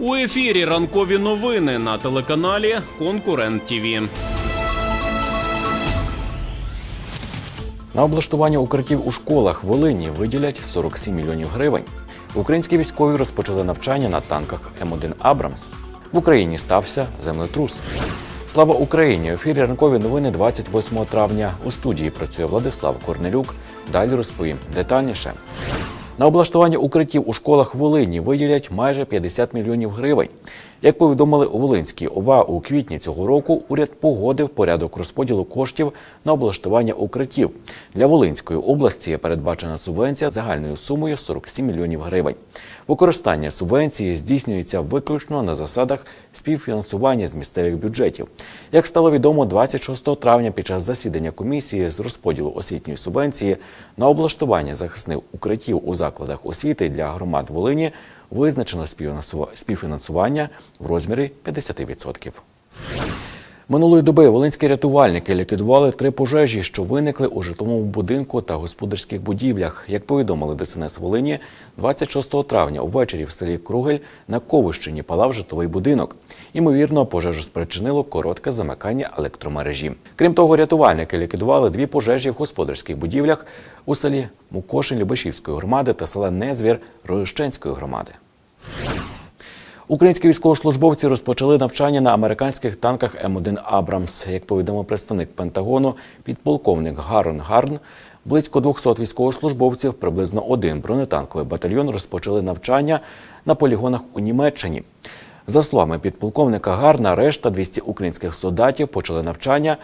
У ефірі ранкові новини на телеканалі Конкурент ТІВІ. На облаштування укриттів у школах Волині виділять 47 мільйонів гривень. Українські військові розпочали навчання на танках М1 Абрамс. В Україні стався землетрус. Слава Україні! У ефірі ранкові новини 28 травня. У студії працює Владислав Корнелюк. Далі розповім детальніше. На облаштування укриттів у школах Волині виділять майже 50 мільйонів гривень. Як повідомили у Волинській ОВА у квітні цього року, уряд погодив порядок розподілу коштів на облаштування укриттів. Для Волинської області передбачена субвенція загальною сумою 47 мільйонів гривень. Використання субвенції здійснюється виключно на засадах співфінансування з місцевих бюджетів. Як стало відомо, 26 травня під час засідання комісії з розподілу освітньої субвенції на облаштування захисних укриттів у закладах освіти для громад Волині визначено співфінансува- співфінансування в розмірі 50%. Минулої доби волинські рятувальники ліквідували три пожежі, що виникли у житловому будинку та господарських будівлях. Як повідомили ДСНС Волині, 26 травня увечері в селі Кругель на Ковищині палав житловий будинок. Імовірно, пожежу спричинило коротке замикання електромережі. Крім того, рятувальники ліквідували дві пожежі в господарських будівлях у селі Мукошин Любешівської громади та села Незвір Рожищенської громади. Українські військовослужбовці розпочали навчання на американських танках М1 Абрамс. Як повідомив представник Пентагону, підполковник Гарон Гарн, близько 200 військовослужбовців, приблизно один бронетанковий батальйон розпочали навчання на полігонах у Німеччині. За словами підполковника Гарна, решта 200 українських солдатів почали навчання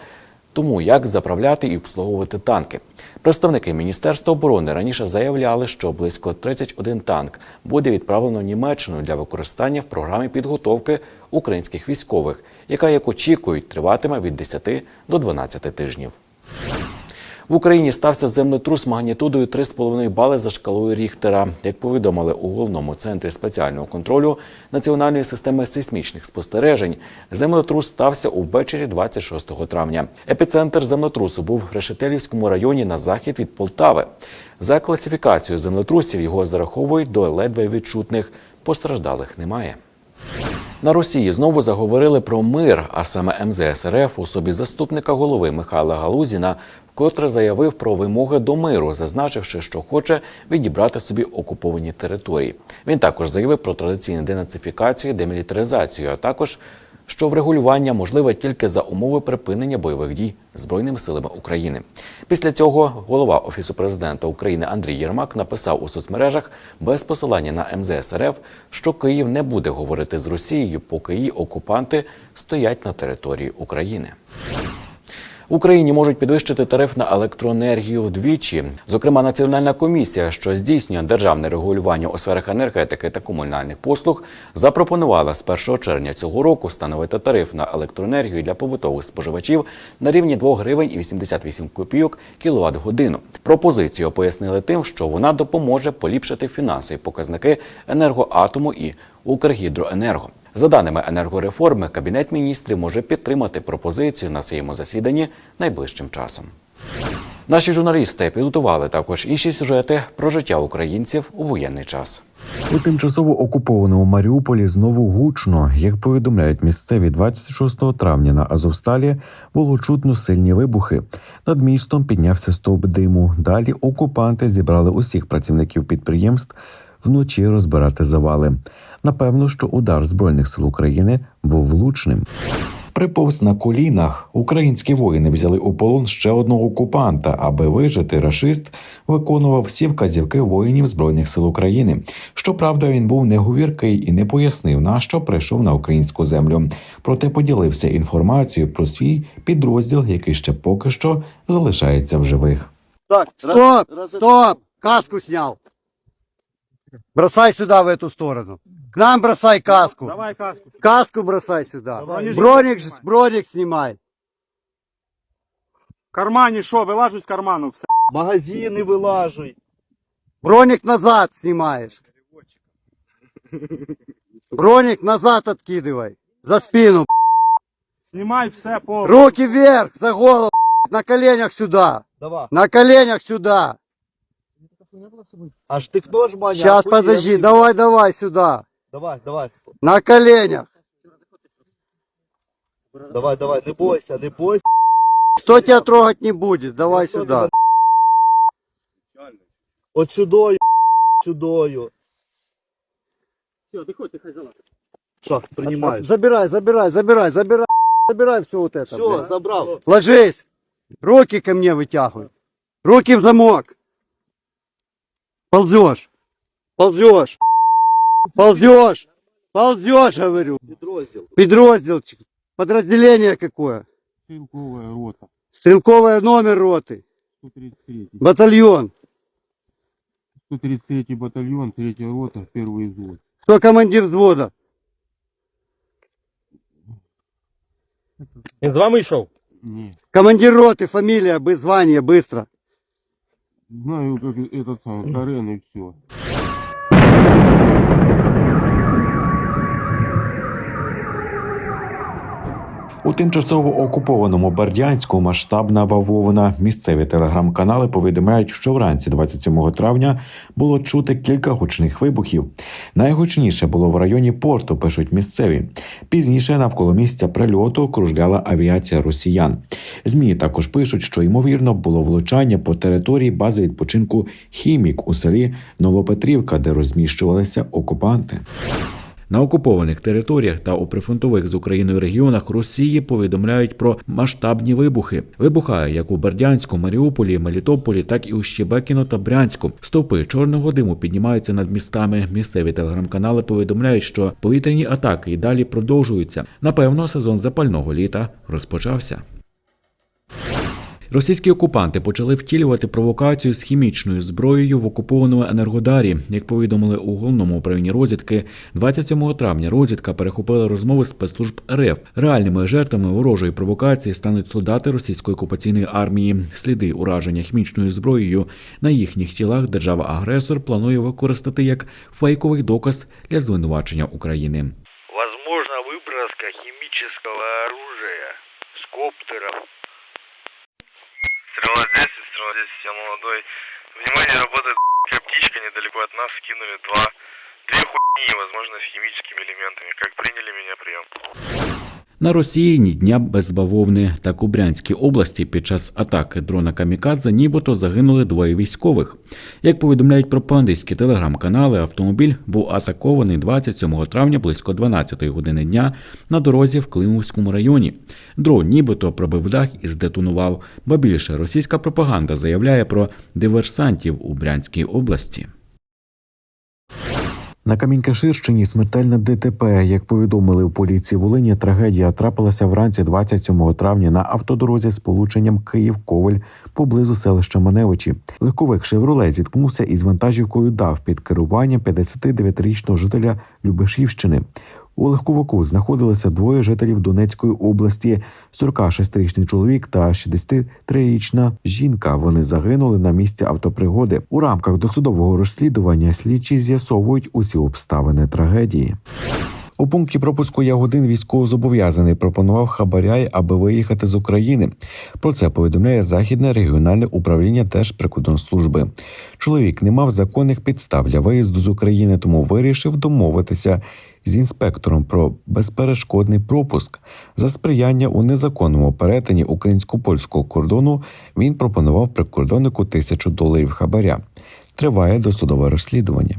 тому як заправляти і обслуговувати танки. Представники Міністерства оборони раніше заявляли, що близько 31 танк буде відправлено в Німеччину для використання в програмі підготовки українських військових, яка, як очікують, триватиме від 10 до 12 тижнів. В Україні стався землетрус магнітудою 3,5 бали за шкалою Ріхтера. Як повідомили у головному центрі спеціального контролю Національної системи сейсмічних спостережень, землетрус стався увечері 26 травня. Епіцентр землетрусу був в Решетилівському районі на захід від Полтави. За класифікацією землетрусів його зараховують до ледве відчутних. Постраждалих немає. На Росії знову заговорили про мир, а саме МЗС РФ у особі заступника голови Михайла Галузіна вкотре заявив про вимоги до миру, зазначивши, що хоче відібрати собі окуповані території. Він також заявив про традиційну денацифікацію, демілітаризацію, а також що врегулювання можливе тільки за умови припинення бойових дій збройними силами України. Після цього голова офісу президента України Андрій Єрмак написав у соцмережах без посилання на МЗС РФ, що Київ не буде говорити з Росією, поки її окупанти стоять на території України. Україні можуть підвищити тариф на електроенергію вдвічі. Зокрема, Національна комісія, що здійснює державне регулювання у сферах енергетики та комунальних послуг, запропонувала з 1 червня цього року встановити тариф на електроенергію для побутових споживачів на рівні 2 гривень і 88 копійок кіловат годину. Пропозицію пояснили тим, що вона допоможе поліпшити фінансові показники енергоатому і Укргідроенерго. За даними енергореформи, кабінет міністрів може підтримати пропозицію на своєму засіданні найближчим часом. Наші журналісти підготували також інші сюжети про життя українців у воєнний час. У тимчасово окупованому Маріуполі знову гучно, як повідомляють місцеві 26 травня на Азовсталі, було чутно сильні вибухи. Над містом піднявся стовп диму. Далі окупанти зібрали усіх працівників підприємств вночі розбирати завали. Напевно, що удар збройних сил України був влучним. Приповз на колінах українські воїни взяли у полон ще одного окупанта. Аби вижити, рашист виконував всі вказівки воїнів збройних сил України. Щоправда, він був неговіркий і не пояснив, на що прийшов на українську землю. Проте поділився інформацією про свій підрозділ, який ще поки що залишається в живих. Так, Стоп! Стоп! Каску снял. Бросай сюда, в эту сторону. К нам бросай каску. Давай каску. Каску бросай сюда. Давай. Броник, броник снимай. В кармані що, вилажу з карману все. Магазини вилажуй. Броник назад снимаешь. Броник назад откидывай. За спину. Знімай все по. Руки вверх, за голову. На коленях сюда. Давай. На коленях сюда. Аж ти хто ж, Маня? Сейчас охуєнний. подожди. Давай, давай сюда. Давай, давай. На коленях. Давай, давай, не бойся, не бойся. Кто тебя трогать не будет? Давай Ніхто сюда. тебе- От сюдою, сюдою. Все, виходьте, хай залазить. Що, приймаєш? Забирай, забирай, забирай, забирай. Забирай все вот это. Все, блядь. забрав. Ложись. Руки ко мне вытягивай. Руки в замок. Ползешь. Ползешь. Ползешь. Ползешь, говорю. Підрозділ. Подраздел. Подразделение какое? Стрілкова рота, Стрелковая номер роты. 133. Батальон. 133 батальйон, 3 рота, перший взвод. Кто командир взвода? Він з вами йшов? Ні. Командир роты, фамилия, бы звание, быстро. Знаю, как этот самый Карен и все. У тимчасово окупованому Бердянську масштабна бавовна. Місцеві телеграм-канали повідомляють, що вранці 27 травня було чути кілька гучних вибухів. Найгучніше було в районі порту, пишуть місцеві. Пізніше навколо місця прильоту кружляла авіація росіян. Змі також пишуть, що ймовірно було влучання по території бази відпочинку Хімік у селі Новопетрівка, де розміщувалися окупанти. На окупованих територіях та у прифронтових з Україною регіонах Росії повідомляють про масштабні вибухи. Вибухає як у Бердянську, Маріуполі, Мелітополі, так і у Щебекіно та Брянську. Стовпи чорного диму піднімаються над містами. Місцеві телеграм-канали повідомляють, що повітряні атаки і далі продовжуються. Напевно, сезон запального літа розпочався. Російські окупанти почали втілювати провокацію з хімічною зброєю в окупованому енергодарі. Як повідомили у головному управлінні розвідки, 27 травня розвідка перехопила розмови спецслужб РФ. Реальними жертвами ворожої провокації стануть солдати російської окупаційної армії. Сліди ураження хімічною зброєю на їхніх тілах держава-агресор планує використати як фейковий доказ для звинувачення України. Возможно выброска химического оружия с коптеров. Стрела 10, стрела 10, я молодой. Внимание, работает птичка недалеко от нас, скинули два, две хуйни, возможно, с химическими элементами. Как приняли меня прием? На Росії ні дня без бавовни. Так у Брянській області під час атаки дрона Камікадзе нібито загинули двоє військових. Як повідомляють пропагандистські телеграм-канали, автомобіль був атакований 27 травня близько 12 години дня на дорозі в Климовському районі. Дрон нібито пробив дах і здетонував. Ба більше російська пропаганда заявляє про диверсантів у Брянській області. На Камінькаширщині смертельне ДТП. Як повідомили у поліції Волині, трагедія трапилася вранці 27 травня на автодорозі з полученням Київ-Ковель поблизу селища Маневичі. Легковик «Шевроле» зіткнувся із вантажівкою ДАВ під керуванням 59-річного жителя Любешівщини. У легковику знаходилися двоє жителів Донецької області: 46-річний чоловік та 63-річна жінка. Вони загинули на місці автопригоди. У рамках досудового розслідування слідчі з'ясовують усі обставини трагедії. У пункті пропуску Ягодин військовозобов'язаний пропонував хабаряй, аби виїхати з України. Про це повідомляє Західне регіональне управління Держприкордонслужби. Чоловік не мав законних підстав для виїзду з України, тому вирішив домовитися з інспектором про безперешкодний пропуск. За сприяння у незаконному перетині українсько-польського кордону він пропонував прикордоннику тисячу доларів хабаря. Триває досудове розслідування.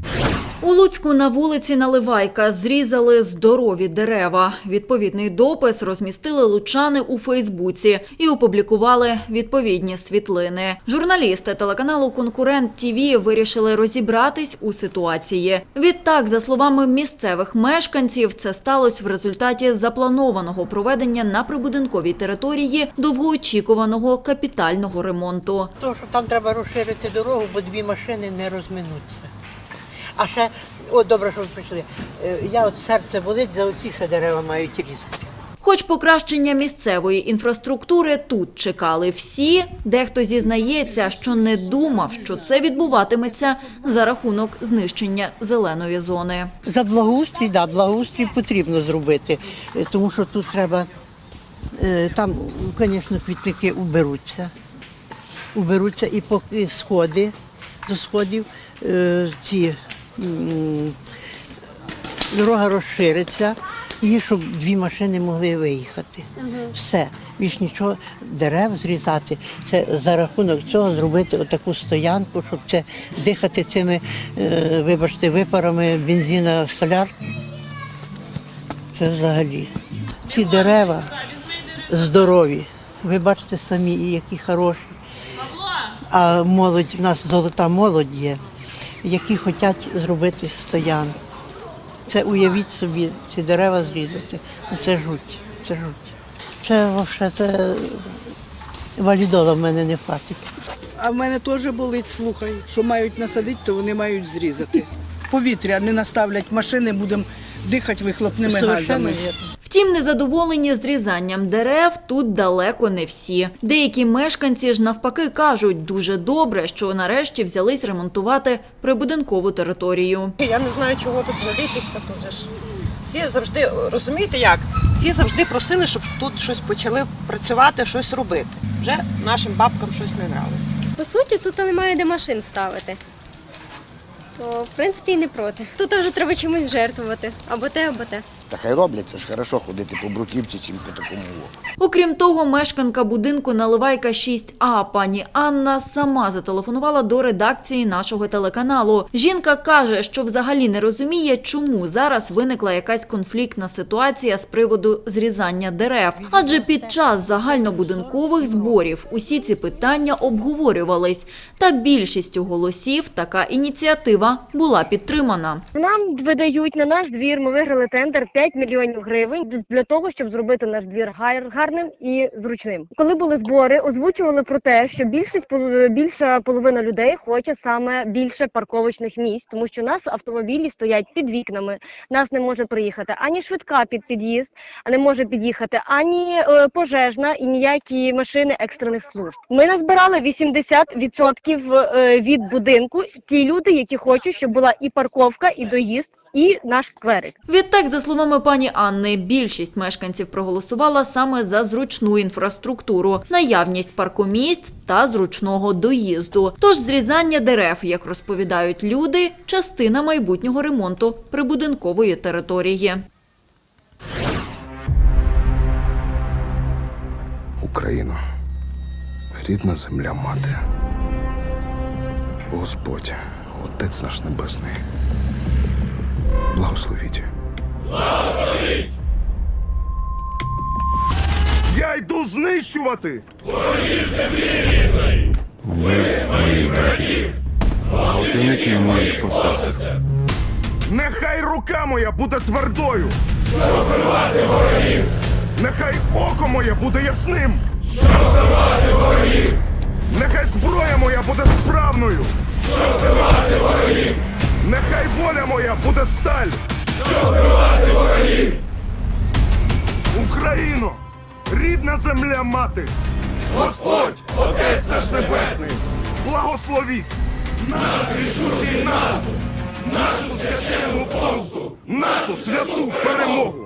У Луцьку на вулиці Наливайка зрізали здорові дерева. Відповідний допис розмістили лучани у Фейсбуці і опублікували відповідні світлини. Журналісти телеканалу Конкурент ТІВІ вирішили розібратись у ситуації. Відтак, за словами місцевих мешканців, це сталося в результаті запланованого проведення на прибудинковій території довгоочікуваного капітального ремонту. Тому що там треба розширити дорогу, бо дві машини не розминуться. А ще, от добре, що ви прийшли. Е, Я от серце болить, за оці ще дерева мають різати. Хоч покращення місцевої інфраструктури тут чекали всі, дехто зізнається, що не думав, що це відбуватиметься за рахунок знищення зеленої зони. За благоустрій, да, благоустрій потрібно зробити, е, тому що тут треба, е, там, звісно, квітники уберуться. Уберуться і поки сходи до сходів, ці дорога розшириться і щоб дві машини могли виїхати. Все. Більш нічого дерев зрізати. Це за рахунок цього зробити отаку стоянку, щоб це дихати цими, е, вибачте, випарами бензина соляр. Це взагалі. Ці дерева здорові. Ви бачите самі, які хороші. А молодь, в нас золота молодь є, які хочуть зробити стоянку. Це уявіть собі, ці дерева зрізати. Ну, Це жуть, це жуть. Це це валідола в мене не хватить. А в мене теж болить, слухай, що мають насадити, то вони мають зрізати. Повітря не наставлять машини, будемо дихати вихлопними Совершенно газами. вірно. Втім, незадоволені зрізанням дерев тут далеко не всі. Деякі мешканці ж навпаки кажуть, дуже добре, що нарешті взялись ремонтувати прибудинкову територію. Я не знаю, чого тут жалітися. Тут ж всі завжди розумієте як? Всі завжди просили, щоб тут щось почали працювати, щось робити. Вже нашим бабкам щось не нравиться. По суті, тут немає де машин ставити. То, в принципі, і не проти. Тут вже треба чимось жертвувати. Або те, або те. Та хай роблять, це ж хорошо ходити по бруківці, чим по такому. Окрім того, мешканка будинку Наливайка 6А пані Анна сама зателефонувала до редакції нашого телеканалу. Жінка каже, що взагалі не розуміє, чому зараз виникла якась конфліктна ситуація з приводу зрізання дерев. Адже під час загальнобудинкових зборів усі ці питання обговорювались. Та більшістю голосів така ініціатива була підтримана. Нам видають на наш двір. Ми виграли тендер 5 мільйонів гривень для того, щоб зробити наш двір гар- гарним і зручним. Коли були збори, озвучували про те, що більшість більша половина людей хоче саме більше парковочних місць, тому що у нас автомобілі стоять під вікнами. Нас не може приїхати ані швидка під під'їзд, а не може під'їхати ані е, пожежна і ніякі машини екстрених служб. Ми назбирали 80% е, від будинку. Ті люди, які хочуть, щоб була і парковка, і доїзд, і наш скверик. Відтак, за словами пані Анни, більшість мешканців проголосувала саме за зручну інфраструктуру, наявність паркомісць та зручного доїзду. Тож зрізання дерев, як розповідають люди, частина майбутнього ремонту прибудинкової території. Україно, рідна земля мати. Господь, Отець наш Небесний. Благословіть! Знищувати! Гвалтівники моїх посадок. Нехай рука моя буде твердою. Щоб вбивати ворогів. Нехай око моє буде ясним. Щоб вбивати ворогів. Нехай зброя моя буде справною. Щоб вбивати ворогів. Нехай воля моя буде сталь. Щоб вбивати ворогів. Україно, рідна земля мати. Господь, Отець наш Небесний, благословіть наш рішучий наступ нашу священну помсту, нашу святу перемогу.